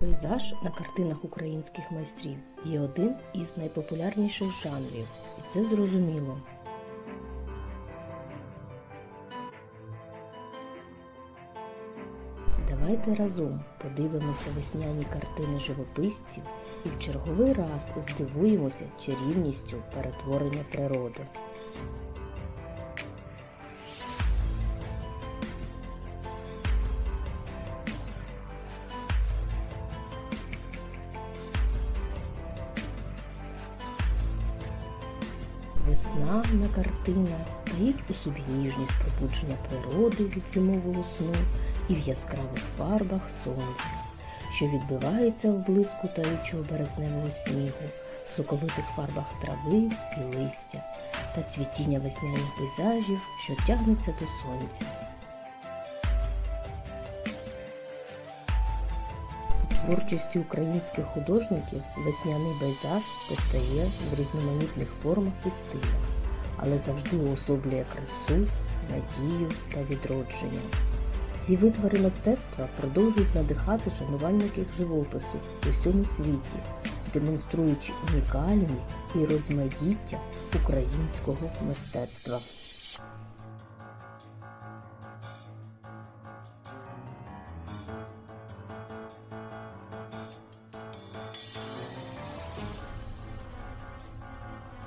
Пейзаж на картинах українських майстрів є один із найпопулярніших жанрів, і це зрозуміло. Давайте разом подивимося весняні картини живописців і в черговий раз здивуємося чарівністю перетворення природи. Весна картина таїть у собі ніжність пробудження природи від зимового сну і в яскравих фарбах сонця, що відбивається в блиску таючого березневого снігу, в соковитих фарбах трави і листя та цвітіння весняних пейзажів, що тягнеться до сонця. Творчості українських художників весняний пейзаж постає в різноманітних формах і стилях, але завжди уособлює красу, надію та відродження. Ці витвори мистецтва продовжують надихати шанувальників живопису у всьому світі, демонструючи унікальність і розмаїття українського мистецтва.